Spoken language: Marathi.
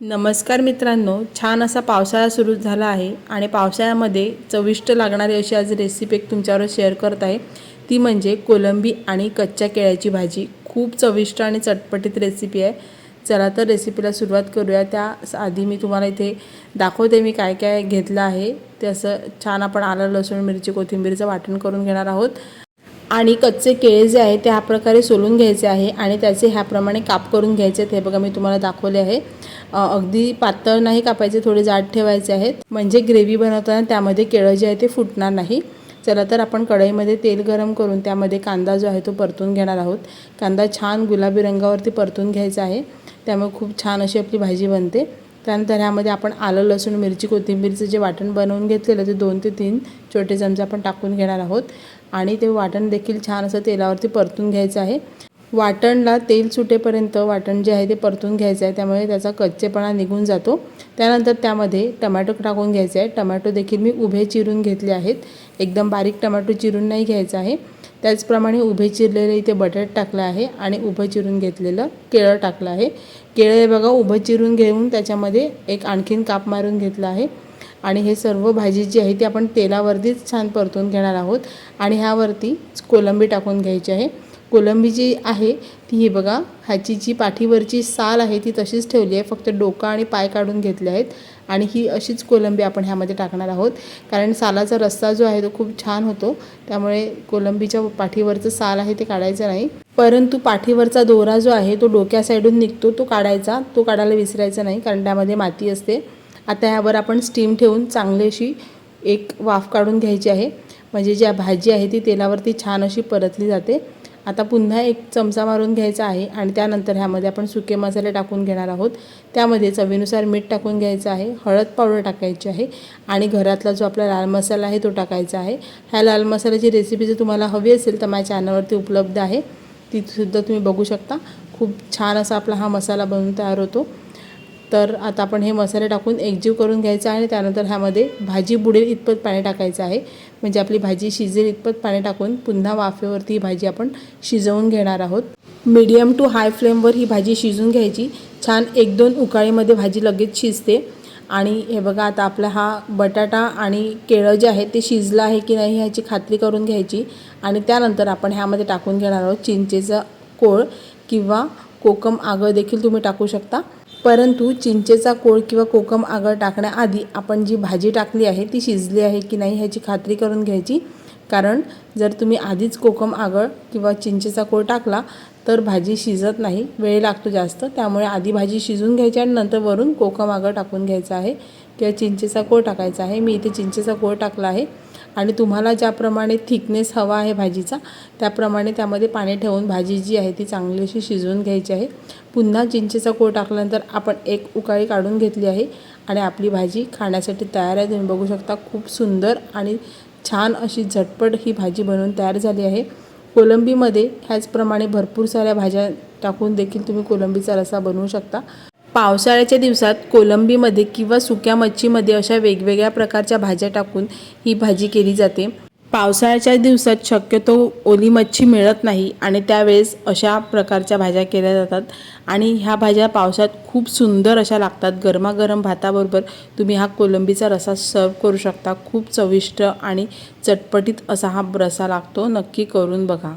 नमस्कार मित्रांनो छान असा पावसाळा सुरू झाला आहे आणि पावसाळ्यामध्ये चविष्ट लागणारी अशी आज रेसिपी एक तुमच्यावर शेअर करत आहे. ती म्हणजे कोलंबी आणि कच्च्या केळ्याची भाजी. खूप चविष्ट आणि चटपटीत रेसिपी आहे. चला तर रेसिपीला सुरुवात करूया. त्या आधी मी तुम्हाला इथे दाखवते मी काय काय घेतलं आहे. ते असं छान आपण आलं लसूण मिरची कोथिंबीरचं वाटण करून घेणार आहोत. आणि कच्चे केळे जे आहे ते ह्या प्रकारे सोलून घ्यायचे आहे आणि त्याचे ह्याप्रमाणे काप करून घ्यायचे आहेत. हे बघा मी तुम्हाला दाखवले आहे. अगदी पातळ नाही कापायचे थोडे जाड ठेवायचे आहेत. म्हणजे ग्रेव्ही बनवताना त्यामध्ये केळं जे आहे ते फुटणार नाही. चला तर आपण कढईमध्ये तेल गरम करून त्यामध्ये कांदा जो आहे तो परतून घेणार आहोत. कांदा छान गुलाबी रंगावरती परतून घ्यायचा आहे. त्यामुळे खूप छान अशी आपली भाजी बनते. त्यानंतर ह्यामध्ये आपण आलं लसूण मिरची कोथिंबीरचं जे वाटण बनवून घेतलेलं ते दोन ते तीन छोटे चमचे आपण टाकून घेणार आहोत. आणि ते वाटण देखील छान असं तेलावरती परतून घ्यायचं आहे. वाटणला तेल सुटेपर्यंत वाटण जे आहे ते परतून घ्यायचं आहे. त्यामुळे त्याचा कच्चेपणा निघून जातो. त्यानंतर त्यामध्ये टमॅटो टाकून घ्यायचे आहे. टमॅटो देखील मी उभे चिरून घेतले आहेत. एकदम बारीक टमॅटो चिरून नाही घ्यायचा आहे. त्याचप्रमाणे उभे चिरलेले इथे बटाट टाकलं आहे आणि उभं चिरून घेतलेलं केळं टाकलं आहे. केळं हे बघा उभं चिरून घेऊन त्याच्यामध्ये एक आणखीन काप मारून घेतला आहे. आणि हे सर्व भाजी जी आहे ती आपण तेलावरतीच छान परतून घेणार आहोत. आणि ह्यावरती कोलंबी टाकून घ्यायची आहे. कोलंबी जी आहे ती ही बघा ह्याची जी पाठीवरची साल आहे ती तशीच ठेवली आहे. फक्त डोकं आणि पाय काढून घेतले आहेत. आणि ही अशीच कोलंबी आपण ह्यामध्ये टाकणार आहोत. कारण सालाचा रस्सा जो आहे तो खूप छान होतो. त्यामुळे कोलंबीच्या पाठीवरचं साल आहे ते काढायचं नाही. परंतु पाठीवरचा दोरा जो आहे तो डोक्या साईडून निघतो. तो काढायचा. तो काढायला विसरायचा नाही कारण त्यामध्ये माती असते. आता ह्यावर आपण स्टीम ठेवून चांगली अशी एक वाफ काढून घ्यायची आहे. म्हणजे जी भाजी आहे ती तेलावरती छान अशी परतली जाते. आता पुन्हा एक चमचा मारून घ्यायचा आहे आणि त्यानंतर ह्यामध्ये आपण सुके मसाले टाकून घेणार आहोत. त्यामध्ये चवीनुसार मीठ टाकून घ्यायचं आहे हळद पावडर टाकायची आहे आणि घरातला जो आपला लाल मसाला आहे तो टाकायचा आहे. ह्या लाल मसाल्याची रेसिपी जर तुम्हाला हवी असेल तर माझ्या चॅनलवरती उपलब्ध आहे. तीसुद्धा तुम्ही बघू शकता. खूप छान असा आपला हा मसाला बनून तयार होतो. तर आता आपण हे मसाले टाकून एकजीव करून घ्यायचा आहे आणि त्यानंतर ह्यामध्ये भाजी बुडेल इतपत पाणी टाकायचं आहे. म्हणजे आपली भाजी शिजेल इतपत पाणी टाकून पुन्हा वाफेवरती ही भाजी आपण शिजवून घेणार आहोत. मीडियम टू हाय फ्लेमवर ही भाजी शिजून घ्यायची. छान एक दोन उकाळीमध्ये भाजी लगेच शिजते. आणि हे बघा आता आपला हा बटाटा आणि केळं जे आहे ते शिजलं आहे की नाही ह्याची खात्री करून घ्यायची. आणि त्यानंतर आपण ह्यामध्ये टाकून घेणार आहोत चिंचेचा कोळ किंवा कोकम आगळ देखील तुम्ही टाकू शकता. परंतु चिंचेचा कोळ किंवा कोकम आगळ टाकण्याआधी आपण जी भाजी टाकली आहे ती शिजली आहे की नाही ह्याची खात्री करून घ्यायची. कारण जर तुम्ही आधीच कोकम आगळ किंवा चिंचेचा कोळ टाकला तर भाजी शिजत नाही वेळ लागतो जास्त. त्यामुळे आधी भाजी शिजून घ्यायची आणि नंतर वरून कोकम आगळ टाकून घ्यायचं आहे. किंवा चिंचेचा कोळ टाकायचा आहे. मी इथे चिंचेचा कोळ टाकला आहे. आणि तुम्हाला ज्याप्रमाणे थिकनेस हवा आहे भाजीचा त्याप्रमाणे त्यामध्ये पाणी ठेवून भाजी जी आहे ती चांगली अशी शिजवून घ्यायची आहे. पुन्हा चिंचेचा कोळ टाकल्यानंतर आपण एक उकाळी काढून घेतली आहे. आणि आपली भाजी खाण्यासाठी तयार आहे. तुम्ही बघू शकता खूप सुंदर आणि छान अशी झटपट ही भाजी बनवून तयार झाली आहे. कोलंबीमध्ये ह्याचप्रमाणे भरपूर साऱ्या भाज्या टाकून देखील तुम्ही कोलंबीचा रसा बनवू शकता. पावसाळ्याच्या दिवसात कोलंबीमध्ये किंवा सुक्या मच्छीमध्ये अशा वेगवेगळ्या प्रकारच्या भाज्या टाकून ही भाजी केली जाते. पावसाळ्याच्या दिवसात शक्यतो ओली मच्छी मिळत नाही आणि त्यावेळेस अशा प्रकारच्या भाज्या केल्या जातात. आणि ह्या भाज्या पावसात खूप सुंदर अशा लागतात. गरमागरम भाताबरोबर तुम्ही हा कोलंबीचा रसा सर्व करू शकता. खूप चविष्ट आणि चटपटीत असा हा रसा लागतो. नक्की करून बघा.